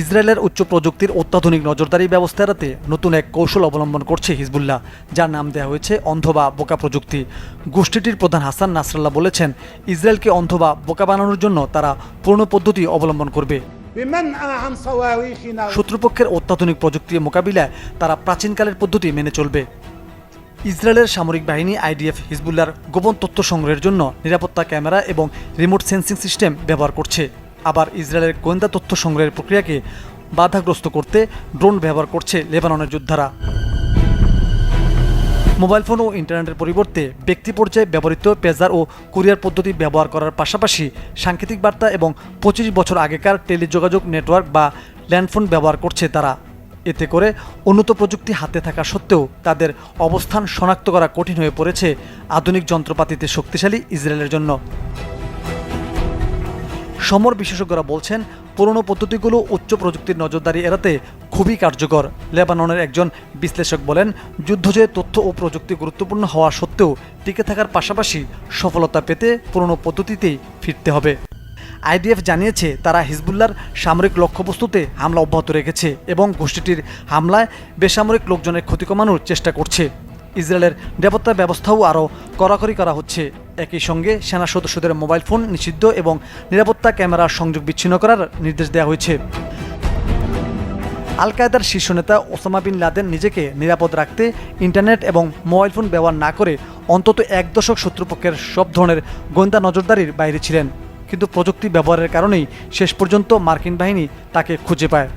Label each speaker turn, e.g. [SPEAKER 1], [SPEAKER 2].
[SPEAKER 1] ইসরায়েলের উচ্চ প্রযুক্তির অত্যাধুনিক নজরদারি ব্যবস্থা এড়াতে নতুন এক কৌশল অবলম্বন করছে হিজবুল্লাহ যার নাম দেওয়া হয়েছে অন্ধ বা বোকা প্রযুক্তি। গোষ্ঠীটির প্রধান হাসান নাসরাল্লাহ বলেছেন ইসরায়েলকে অন্ধ বা বোকা বানানোর জন্য তারা পূর্ণ পদ্ধতি অবলম্বন করবে। শত্রুপক্ষের অত্যাধুনিক প্রযুক্তির মোকাবিলায় তারা প্রাচীনকালের পদ্ধতি মেনে চলবে। ইসরায়েলের সামরিক বাহিনী আইডিএফ হিজবুল্লার গোপন তথ্য সংগ্রহের জন্য নিরাপত্তা ক্যামেরা এবং রিমোট সেন্সিং সিস্টেম ব্যবহার করছে। আবার ইসরায়েলের গোয়েন্দা তথ্য সংগ্রহের প্রক্রিয়াকে বাধাগ্রস্ত করতে ড্রোন ব্যবহার করছে লেবাননের যোদ্ধারা। মোবাইল ফোন ও ইন্টারনেটের পরিবর্তে ব্যক্তি পর্যায়ে ব্যবহৃত পেজার ও কুরিয়ার পদ্ধতি ব্যবহার করার পাশাপাশি সাংকেতিক বার্তা এবং পঁচিশ বছর আগেকার টেলিযোগাযোগ নেটওয়ার্ক বা ল্যান্ডফোন ব্যবহার করছে তারা। এতে করে উন্নত প্রযুক্তি হাতে থাকা সত্ত্বেও তাদের অবস্থান শনাক্ত করা কঠিন হয়ে পড়েছে আধুনিক যন্ত্রপাতিতে শক্তিশালী ইসরায়েলের জন্য। সমর বিশেষজ্ঞরা বলছেন, পুরনো পদ্ধতিগুলো উচ্চ প্রযুক্তির নজরদারি এড়াতে খুবই কার্যকর। লেবাননের একজন বিশ্লেষক বলেন, যুদ্ধ যে তথ্য ও প্রযুক্তি গুরুত্বপূর্ণ হওয়া সত্ত্বেও টিকে থাকার পাশাপাশি সফলতা পেতে পুরনো পদ্ধতিতেই ফিরতে হবে। আইডিএফ জানিয়েছে, তারা হিজবুল্লার সামরিক লক্ষ্যবস্তুতে হামলা অব্যাহত রেখেছে এবং গোষ্ঠীটির হামলায় বেসামরিক লোকজনের ক্ষতি কমানোর চেষ্টা করছে। ইসরায়েলের নিরাপত্তা ব্যবস্থাও আরও কড়াকড়ি করা হচ্ছে। একই সঙ্গে সেনা সদস্যদের মোবাইল ফোন নিষিদ্ধ এবং নিরাপত্তা ক্যামেরার সংযোগ বিচ্ছিন্ন করার নির্দেশ দেওয়া হয়েছে। আল কায়দার শীর্ষ নেতা ওসামা বিন লাদেন নিজেকে নিরাপদ রাখতে ইন্টারনেট এবং মোবাইল ফোন ব্যবহার না করে অন্তত এক দশক শত্রুপক্ষের সব ধরনের গোয়েন্দা নজরদারির বাইরে ছিলেন। কিন্তু প্রযুক্তি ব্যবহারের কারণেই শেষ পর্যন্ত মার্কিন বাহিনী তাকে খুঁজে পায়।